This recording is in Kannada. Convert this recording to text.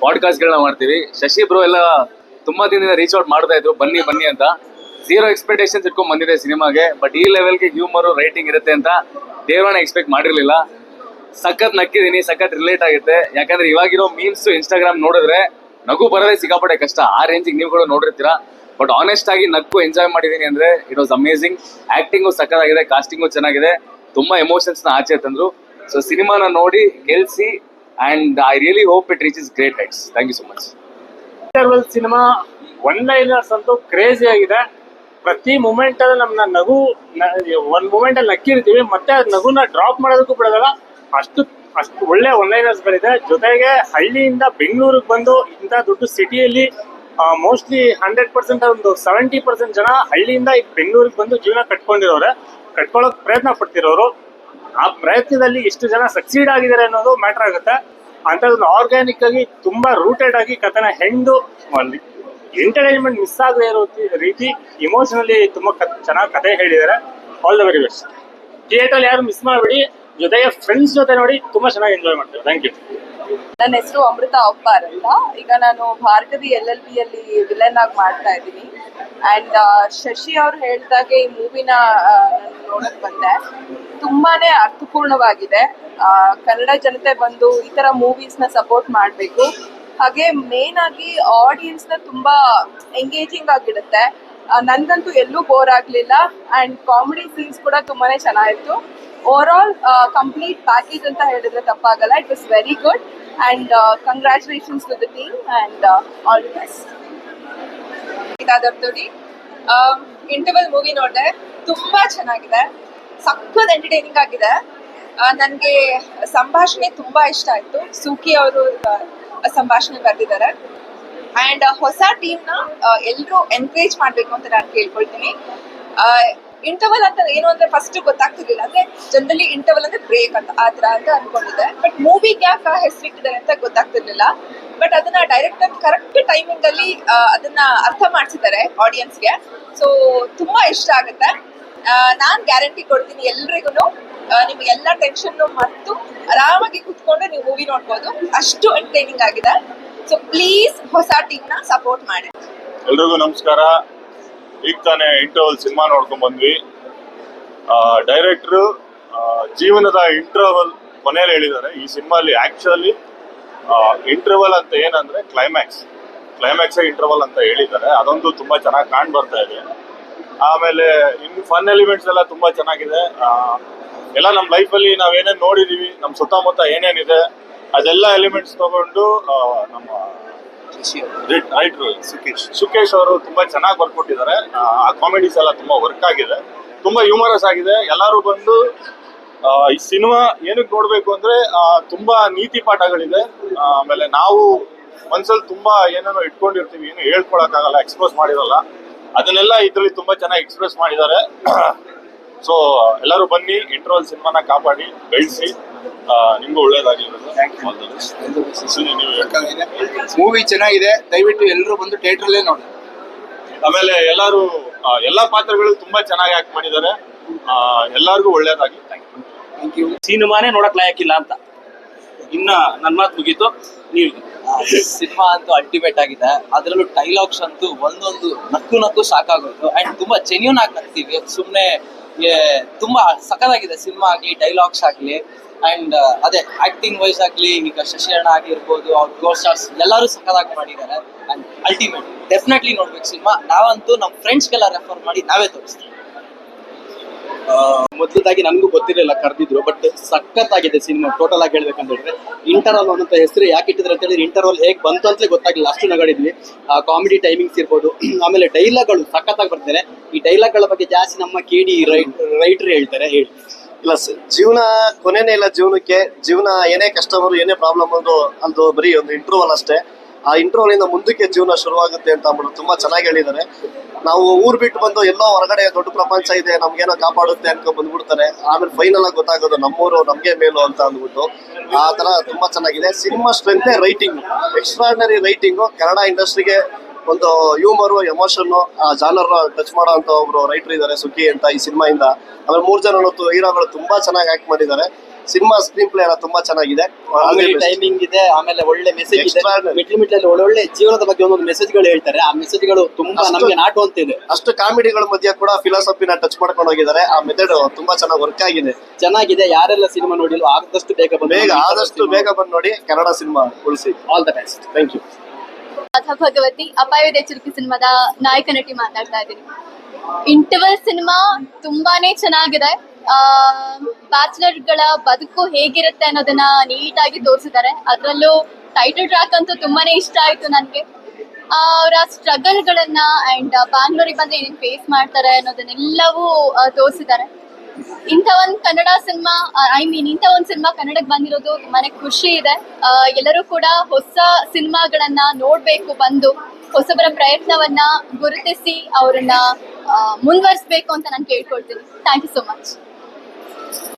ಪಾಡ್ಕಾಸ್ಟ್ಗಳನ್ನ ಮಾಡ್ತೀವಿ. ಶಶಿ ಬ್ರೋ ಎಲ್ಲ ತುಂಬಾ ದಿನದಿಂದ ರೀಚ್ ಔಟ್ ಮಾಡ್ತಾ ಇದ್ರು. ಬನ್ನಿ ಬನ್ನಿ ಅಂತ. ಝೀರೋ ಎಕ್ಸ್ಪೆಕ್ಟೇಷನ್ಸ್ ಇಟ್ಕೊಂಡು ಬಂದಿದೆ ಸಿನಿಮಾಗೆ. ಬಟ್ ಈ ಲೆವೆಲ್ಗೆ ಹ್ಯೂಮರ್ ರೈಟಿಂಗ್ ಇರುತ್ತೆ ಅಂತ ದೇವರನ್ನ ಎಕ್ಸ್ಪೆಕ್ಟ್ ಮಾಡಿರಲಿಲ್ಲ. ಸಖತ್ ನಕ್ಕಿದೀನಿ ಸಖತ್ ರಿಲೇಟ್ ಆಗುತ್ತೆ. ಯಾಕಂದ್ರೆ ಇವಾಗಿರೋ ಮೀಮ್ಸ್ ಇನ್ಸ್ಟಾಗ್ರಾಮ್ ನೋಡಿದ್ರೆ ನಗು ಬರೋದೇ ಸಿಗಾಪಡೆ ಕಷ್ಟ. ಆ ರೇಂಜಿಗೆ ನೀವು ಕೂಡ ನೋಡಿರ್ತೀರಾ. ಬಟ್ ಆನೆಸ್ಟ್ ಆಗಿ ನಕ್ಕು ಎಂಜಾಯ್ ಮಾಡಿದೀನಿ ಅಂದ್ರೆ ಇಟ್ ವಾಸ್ ಅಮೇಸಿಂಗ್ ಆಕ್ಟಿಂಗು ಸಖತ್ತಾಗಿದೆ ಕಾಸ್ಟಿಂಗು ಚೆನ್ನಾಗಿದೆ. ತುಂಬಾ ಎಮೋಷನ್ಸ್ನ ಆಚೆ ತಂದ್ರು. ಸೊ ಸಿನಿಮಾನ ನೋಡಿ ಗೆಲ್ಸಿ and I really hope it reaches great heights thank you so much interval cinema one liners ಅಂತೂ ಕ್ರೇಜಿ ಆಗಿದೆ. ಪ್ರತಿ ಮೂಮೆಂಟ್ ಅಲ್ಲಿ ನಮ್ನ ನಗು ಒಂದ್ ಮೂಮೆಂಟ್ ಅಲ್ಲಿ ನಕ್ಕಿರ್ತೀವಿ, ಮತ್ತೆ ನಗುನ ಡ್ರಾಪ್ ಮಾಡೋದಕ್ಕೂ ಬಿಡೋದಲ್ಲ. ಅಷ್ಟು ಅಷ್ಟು ಒಳ್ಳೆ ಒನ್ ಲೈನರ್ಸ್ ಗಳಿದೆ ಜೊತೆಗೆ ಹಳ್ಳಿಯಿಂದ ಬೆಂಗಳೂರಿಗೆ ಬಂದು ಇಂಥ ದೊಡ್ಡ ಸಿಟಿಯಲ್ಲಿ ಮೋಸ್ಟ್ಲಿ ಹಂಡ್ರೆಡ್ ಪರ್ಸೆಂಟ್ ಒಂದು ಸೆವೆಂಟಿ ಪರ್ಸೆಂಟ್ ಜನ ಹಳ್ಳಿಯಿಂದ ಬೆಂಗಳೂರಿಗೆ ಬಂದು ಜೀವನ ಕಟ್ಕೊಂಡಿರೋರೆ. ಕಟ್ಕೊಳ್ಳೋಕೆ ಪ್ರಯತ್ನ ಪಡ್ತಿರೋರು. ಆ ಪ್ರಯತ್ನದಲ್ಲಿ ಎಷ್ಟು ಜನ ಸಕ್ಸೀಡ್ ಆಗಿದ್ದಾರೆ ಅನ್ನೋದು ಮ್ಯಾಟರ್ ಆಗುತ್ತೆ. ಅಂಥದ್ದನ್ನ ಆರ್ಗ್ಯಾನಿಕ್ ಆಗಿ ತುಂಬಾ ರೂಟೆಡ್ ಆಗಿ ಕಥನ ಹೆಂಡು ಎಂಟರ್ಟೈನ್ಮೆಂಟ್ ಮಿಸ್ ಆಗದೆ ಇರೋ ರೀತಿ ಇಮೋಷನಲಿ ತುಂಬಾ ಚೆನ್ನಾಗಿ ಕತೆ ಹೇಳಿದ್ದಾರೆ. All the very best theatre ಯಾರು ಮಿಸ್ ಮಾಡಬೇಡಿ. ಜೊತೆಗೆ ಫ್ರೆಂಡ್ಸ್ ಜೊತೆ ನೋಡಿ ತುಂಬಾ ಚೆನ್ನಾಗಿ ಎಂಜಾಯ್ ಮಾಡ್ತಾರೆ ಥ್ಯಾಂಕ್ ಯು ನನ್ನ ಹೆಸರು ಅಮೃತ ಅಪ್ಪಾರ್ ಅಂತ. ಈಗ ನಾನು ಭಾರತದ ಎಲ್ ಎಲ್ ಬಿ ಅಲ್ಲಿ ವಿಲನ್ ಆಗಿ ಮಾಡ್ತಾ ಇದ್ದೀನಿ. ಅಂಡ್ ಶಶಿ ಅವ್ರು ಹೇಳ್ದಾಗೆ ಈ ಮೂವಿನ ನಾನು ನೋಡಕ್ ಬಂದೆ. ತುಂಬಾನೇ ಅರ್ಥಪೂರ್ಣವಾಗಿದೆ. ಕನ್ನಡ ಜನತೆ ಬಂದು ಈ ತರ ಮೂವೀಸ್ನ ಸಪೋರ್ಟ್ ಮಾಡಬೇಕು. ಹಾಗೆ ಮೇನ್ ಆಗಿ ಆಡಿಯನ್ಸ್ನ ತುಂಬಾ ಎಂಗೇಜಿಂಗ್ ಆಗಿಡುತ್ತೆ ಆ, ನನ್ಗಂತೂ ಎಲ್ಲೂ ಬೋರ್ ಆಗ್ಲಿಲ್ಲ. ಅಂಡ್ ಕಾಮಿಡಿ ಸೀನ್ಸ್ ಕೂಡ ತುಂಬಾನೇ ಚೆನ್ನಾಗಿತ್ತು. ಓವರ್ ಆಲ್ ಕಂಪ್ಲೀಟ್ ಪ್ಯಾಕೇಜ್ ಅಂತ ಹೇಳಿದ್ರೆ ತಪ್ಪಾಗಲ್ಲ. It was very good and congratulations to the team and all the best ಇದಾದರ್ದೋಡಿ interval movie ನೋಡಿದೆ, ತುಂಬಾ ಚೆನ್ನಾಗಿದೆ. ಸಖತ್ ಎಂಟರ್ಟೈನಿಂಗ್ ಆಗಿದೆ. ನನಗೆ ಸಂಭಾಷಣೆ ತುಂಬಾ ಇಷ್ಟ ಆಯ್ತು. ಸೂಕಿ ಅವರು ಸಂಭಾಷಣೆ ಬರೆದಿದ್ದಾರೆ. ಅಂಡ್ ಹೊಸ ಟೀಮ್ನ ಎಲ್ಲರೂ ಎನ್ಕರೇಜ್ ಮಾಡಬೇಕು ಅಂತ ನಾನು ಕೇಳ್ಕೊಳ್ತೀನಿ. ಇಂಟರ್ವಲ್ ಅಂತ ಏನು ಅಂದ್ರೆ ಫಸ್ಟ್ ಗೊತ್ತಾಗ್ತಿರ್ಲಿಲ್ಲ. ಅಂದ್ರೆ ಜನರಲಿ ಇಂಟರ್ವಲ್ ಅಂದ್ರೆ ಬ್ರೇಕ್ ಅಂತ, ಆ ತರ ಅಂತ ಅನ್ಕೊಂಡಿದ್ದೆ. ಬಟ್ ಮೂವಿಗೆ ಯಾಕೆ ಹೆಸರಿಟ್ಟಿದ್ದಾರೆ ಅಂತ ಗೊತ್ತಾಗ್ತಿರ್ಲಿಲ್ಲ. ಬಟ್ ಅದನ್ನ ಡೈರೆಕ್ಟರ್ ಕರೆಕ್ಟ್ ಟೈಮಿಂಗ್ ಅಲ್ಲಿ ಅದನ್ನ ಅರ್ಥ ಮಾಡಿಸಿದ್ದಾರೆ ಆಡಿಯನ್ಸ್ಗೆ ಸೊ ತುಂಬಾ ಇಷ್ಟ ಆಗುತ್ತೆ. ನಾನು ಗ್ಯಾರಂಟಿ ಕೊಡ್ತೀನಿ ಎಲ್ರಿಗೂ ನಿಮ್ಗೆ ಎಲ್ಲ ಟೆನ್ಷನ್ ಮತ್ತು ಆರಾಮಾಗಿ ಕುತ್ಕೊಂಡು ನೀವು ಮೂವಿ ನೋಡ್ಬೋದು. ಅಷ್ಟು ಎಂಟರ್ಟೈನಿಂಗ್ ಆಗಿದೆ. ಸೊ ಪ್ಲೀಸ್ ಹೊಸ ಟೀಮ್ನ ಸಪೋರ್ಟ್ ಮಾಡಿ. ಎಲ್ರಿಗೂ ನಮಸ್ಕಾರ. ಈಗ ತಾನೇ ಇಂಟರ್ವಲ್ ಸಿನಿಮಾ ನೋಡ್ಕೊಂಡ್ ಬಂದ್ವಿ. ಡೈರೆಕ್ಟ್ರು ಜೀವನದ ಇಂಟರ್ವಲ್ ಕೊನೆಯಲ್ಲಿ ಹೇಳಿದ್ದಾರೆ. ಈ ಸಿನಿಮಾಲಿ ಆಕ್ಚುಲಿ ಇಂಟರ್ವಲ್ ಅಂತ ಏನಂದ್ರೆ ಕ್ಲೈಮ್ಯಾಕ್ಸ್ ಕ್ಲೈಮ್ಯಾಕ್ಸ್ ಇಂಟರ್ವಲ್ ಅಂತ ಹೇಳಿದ್ದಾರೆ. ಅದೊಂದು ತುಂಬಾ ಚೆನ್ನಾಗಿ ಕಾಣ್ ಬರ್ತಾ ಇದೆ. ಆಮೇಲೆ ಇನ್ನು ಫನ್ ಎಲಿಮೆಂಟ್ಸ್ ಎಲ್ಲ ತುಂಬಾ ಚೆನ್ನಾಗಿದೆ. ಎಲ್ಲ ನಮ್ಮ ಲೈಫಲ್ಲಿ ಏನೇನು ನೋಡಿದೀವಿ ನಮ್ಮ ಸುತ್ತಮುತ್ತ ಏನೇನಿದೆ ಅದೆಲ್ಲ ಎಲಿಮೆಂಟ್ಸ್ ತಗೊಂಡು ನಮ್ಮ ರೈಟ್ರು ಸುಕೇಶ್. ಸುಕೇಶ್ ಅವರು ತುಂಬಾ ಚೆನ್ನಾಗಿ ಬರ್ಕೊಟ್ಟಿದ್ದಾರೆ. ಆ ಕಾಮಿಡೀಸ್ ಎಲ್ಲ ತುಂಬಾ ವರ್ಕ್ ಆಗಿದೆ. ತುಂಬಾ ಹ್ಯೂಮರಸ್ ಆಗಿದೆ. ಎಲ್ಲರೂ ಬಂದು ಈ ಸಿನಿಮಾ ಏನಕ್ಕೆ ನೋಡ್ಬೇಕು ಅಂದ್ರೆ ತುಂಬಾ ನೀತಿ ಪಾಠಗಳಿದೆ. ಆಮೇಲೆ ನಾವು ಮನ್ಸಲ್ಲಿ ತುಂಬಾ ಏನೇನೋ ಇಟ್ಕೊಂಡಿರ್ತೀವಿ ಏನು ಹೇಳ್ಕೊಳಕ್ಕಾಗಲ್ಲ ಎಕ್ಸ್ಪ್ರೆಸ್ ಮಾಡಿರಲ್ಲ. ಅದನ್ನೆಲ್ಲ ಇದ್ರಲ್ಲಿ ತುಂಬಾ ಚೆನ್ನಾಗಿ ಎಕ್ಸ್ಪ್ರೆಸ್ ಮಾಡಿದ್ದಾರೆ. ಸೊ ಎಲ್ಲರೂ ಬನ್ನಿ ಇಂಟರ್ವಲ್ ಸಿನಿಮಾನ ಕಾಪಾಡಿ ಬೆಳೆಸಿ. ನಿಮ್ಗೂ ಒಳ್ಳೇದಾಗಿರೋದು. ಮೂವಿ ಚೆನ್ನಾಗಿದೆ. ದಯವಿಟ್ಟು ಎಲ್ಲರೂ ಬಂದು ಥಿಯೇಟ್ರಲ್ಲೇ ನೋಡಿ. ಆಮೇಲೆ ಎಲ್ಲರೂ ಎಲ್ಲಾ ಪಾತ್ರಗಳು ತುಂಬಾ ಚೆನ್ನಾಗಿ ಆಕ್ಟ್ ಮಾಡಿದ್ದಾರೆ. ಎಲ್ಲರಿಗೂ ಒಳ್ಳೇದಾಗಿ ಸಿನಿಮಾನೇ ನೋಡಕ್ ಲಾಯಕ್ಕಿಲ್ಲ ಅಂತ. ಇನ್ನ ನನ್ನ ಮಾತು ಮುಗೀತು. ನೀವು ಸಿನಿಮಾ ಅಂತೂ ಅಲ್ಟಿಮೇಟ್ ಆಗಿದೆ. ಅದರಲ್ಲೂ ಡೈಲಾಗ್ಸ್ ಅಂತೂ ಒಂದೊಂದು ನಕ್ಕು ನಕ್ಕು ಸಾಕಾಗೋಯ್ತು. ಅಂಡ್ ತುಂಬಾ ಜೆನ್ಯೂನ್ ಆಗಿ ನಗ್ತೀವಿ. ಸುಮ್ಮನೆ ತುಂಬಾ ಸಖತ್ತಾಗಿದೆ ಸಿನಿಮಾ ಆಗ್ಲಿ ಡೈಲಾಗ್ಸ್ ಆಗ್ಲಿ. ಅಂಡ್ ಅದೇ ಆಕ್ಟಿಂಗ್ ವೈಸ್ ಆಗ್ಲಿ, ಈಗ ಶಶಿ ಅಣ್ಣ ಆಗಿರ್ಬೋದು, ಅವ್ರ ಗೋ ಸ್ಟಾರ್ಸ್ ಎಲ್ಲರೂ ಸಖತ್ತಾಗಿ ಮಾಡಿದ್ದಾರೆ. ಅಂಡ್ ಅಲ್ಟಿಮೇಟ್ ಡೆಫಿನೆಟ್ಲಿ ನೋಡ್ಬೇಕು ಸಿನಿಮಾ. ನಾವಂತೂ ನಮ್ಮ ಫ್ರೆಂಡ್ಸ್ಗೆಲ್ಲ ರೆಫರ್ ಮಾಡಿ ನಾವೇ ತೋರಿಸ್ತೀವಿ. ಮೊದಲದಾಗಿ ನನಗೂ ಗೊತ್ತಿರಲಿಲ್ಲ ಕರೆದಿದ್ರು ಬಟ್ ಸಖತ್ತಾಗಿದೆ ಸಿನಿಮಾ ಟೋಟಲ್ ಆಗಿ ಹೇಳ್ಬೇಕಂತ ಹೇಳಿದ್ರೆ. ಇಂಟರ್ವಲ್ ಅನ್ನೋ ಹೆಸರು ಯಾಕೆ ಇಟ್ಟಿದ್ರೆ ಅಂತ ಹೇಳಿದ್ರೆ ಇಂಟರ್ವಲ್ ಹೇಗೆ ಬಂತು ಅಂತಲೇ ಗೊತ್ತಾಗಲಿಲ್ಲ, ಅಷ್ಟು ನಗಡಿದ್ವಿ. ಕಾಮಿಡಿ ಟೈಮಿಂಗ್ಸ್ ಇರ್ಬೋದು, ಆಮೇಲೆ ಡೈಲಾಗ್ಗಳು ಸಖತ್ತಾಗಿ ಬರ್ತಾರೆ ಈ ಡೈಲಾಗ್ಗಳ ಬಗ್ಗೆ ಜಾಸ್ತಿ ನಮ್ಮ ಕೆ ಡಿ ರೈಟ್ ರೈಟ್ರ್ ಹೇಳ್ತಾರೆ, ಹೇಳಿ. ಇಲ್ಲ ಸರ್ ಜೀವನ ಕೊನೆನೇ ಇಲ್ಲ ಜೀವನಕ್ಕೆ. ಜೀವನ ಏನೇ ಕಷ್ಟ ಬರು ಏನೇ ಪ್ರಾಬ್ಲಮ್ ಬಂದು ಅದು ಬರೀ ಒಂದು ಇಂಟರ್ವಲ್ ಅಷ್ಟೇ. ಆ ಇಂಟ್ರೋಲಿಂದ ಮುಂದಕ್ಕೆ ಜೀವನ ಶುರುವಾಗುತ್ತೆ ಅಂತ ಅಂದ್ಬಿಟ್ಟು ತುಂಬಾ ಚೆನ್ನಾಗಿ ಹೇಳಿದ್ದಾರೆ. ನಾವು ಊರ್ ಬಿಟ್ಟು ಬಂದು ಎಲ್ಲೋ ಹೊರಗಡೆ ದೊಡ್ಡ ಪ್ರಪಂಚ ಇದೆ, ನಮ್ಗೇನೋ ಕಾಪಾಡುತ್ತೆ ಅನ್ಕೊ ಬಂದ್ಬಿಡ್ತಾರೆ. ಆಮೇಲೆ ಫೈನಲ್ ಆಗಿ ಗೊತ್ತಾಗೋದು ನಮ್ಮೂರು, ನಮ್ಗೆ ಮೇಲು ಅಂತ ಅಂದ್ಬಿಟ್ಟು. ಆ ತರ ತುಂಬಾ ಚೆನ್ನಾಗಿದೆ. ಸಿನಿಮಾ ಸ್ಟ್ರೆಂತೆ ರೈಟಿಂಗ್ ಎಕ್ಸ್ಟ್ರಾರ್ನರಿ ರೈಟಿಂಗು ಕನ್ನಡ ಇಂಡಸ್ಟ್ರಿಗೆ ಒಂದು ಹ್ಯೂಮರು ಎಮೋಷನ್ ಆ ಜಾನರ್ ಟಚ್ ಮಾಡೋ ಅಂತ ಒಬ್ರು ರೈಟರ್ ಇದ್ದಾರೆ ಸುಖಿ ಅಂತ ಈ ಸಿನಿಮಾಯಿಂದ. ಆಮೇಲೆ ಮೂರ್ ಜನ ಹೀರೋಗಳು ತುಂಬಾ ಚೆನ್ನಾಗಿ ಆಕ್ಟ್ ಮಾಡಿದ್ದಾರೆ. ಸಿನಿಮಾ ಸ್ಕ್ರೀನ್ ಪ್ಲೇ ಎಲ್ಲ ತುಂಬಾ ಚೆನ್ನಾಗಿದೆ. ಟೈಮಿಂಗ್ ಇದೆ ಆಮೇಲೆ ಒಳ್ಳೆ ಮೆಸೇಜ್ ಇದೆ. ಮಿಟ್ಲು ಮಿಟ್ಲಲ್ಲಿ ಒಳ್ಳೊಳ್ಳೆ ಜೀವನದ ಬಗ್ಗೆ ಒಂದೊಂದು ಮೆಸೇಜ್ಗಳು ಹೇಳ್ತಾರೆ. ಆ ಮೆಸೇಜ್ಗಳು ತುಂಬಾ ನಮ್ಗೆ ನಾಟು ಅಂತ ಇದೆ. ಅಷ್ಟು ಕಾಮಿಡಿಗಳ ಮಧ್ಯೆ ಕೂಡ ಫಿಲಾಸಫಿನ ಟಚ್ ಮಾಡ್ಕೊಂಡು ಹೋಗಿದ್ದಾರೆ. ಆ ಮೆಥಡ್ ತುಂಬಾ ಚೆನ್ನಾಗಿ ವರ್ಕ್ ಆಗಿದೆ. ಚೆನ್ನಾಗಿದೆ. ಯಾರೆಲ್ಲ ಸಿನಿಮಾ ನೋಡಿಲ್ಲ ಆದಷ್ಟು ಬೇಗ ಬಂದು ಬೇಗ ಆದಷ್ಟು ಬೇಗ ಬಂದು ನೋಡಿ ಕನ್ನಡ ಸಿನಿಮಾ ಉಳಿಸಿ. All the best thank you Radha Bhagavathi ಅಪಾಯದ ಚುರುಕಿ ಸಿನಿಮಾದ ನಾಯಕ ನಟಿ ಮಾತಾಡ್ತಾ ಇದ್ದೀನಿ. ಇಂಟರ್ವಲ್ ಸಿನಿಮಾ ತುಂಬಾನೇ ಚೆನ್ನಾಗಿದೆ. ಬ್ಯಾಚುಲರ್ಗಳ ಬದುಕು ಹೇಗಿರುತ್ತೆ ಅನ್ನೋದನ್ನ ನೀಟಾಗಿ ತೋರಿಸಿದ್ದಾರೆ. ಅದರಲ್ಲೂ ಟೈಟಲ್ ಟ್ರ್ಯಾಕ್ ಅಂತೂ ತುಂಬಾನೇ ಇಷ್ಟ ಆಯ್ತು ನನಗೆ. ಅವರ ಸ್ಟ್ರಗಲ್ ಗಳನ್ನ ಅಂಡ್ ಬ್ಯಾಂಗ್ಳೂರಿಗೆ ಬಂದ್ರೆ ಏನೇನು ಫೇಸ್ ಮಾಡ್ತಾರೆ ಅನ್ನೋದನ್ನೆಲ್ಲವೂ ತೋರಿಸಿದ್ದಾರೆ. ಇಂಥ ಒಂದು ಕನ್ನಡ ಸಿನಿಮಾ ಐ ಮೀನ್ ಇಂಥ ಒಂದು ಸಿನಿಮಾ ಕನ್ನಡಕ್ಕೆ ಬಂದಿರೋದು ತುಂಬಾನೇ ಖುಷಿ ಇದೆ. ಎಲ್ಲರೂ ಕೂಡ ಹೊಸ ಸಿನಿಮಾಗಳನ್ನ ನೋಡ್ಬೇಕು, ಬಂದು ಹೊಸಬರ ಪ್ರಯತ್ನವನ್ನ ಗುರುತಿಸಿ ಅವರನ್ನ ಮುಂದುವರಿಸಬೇಕು ಅಂತ ನಾನು ಕೇಳ್ಕೊಳ್ತೀನಿ. Thank you so much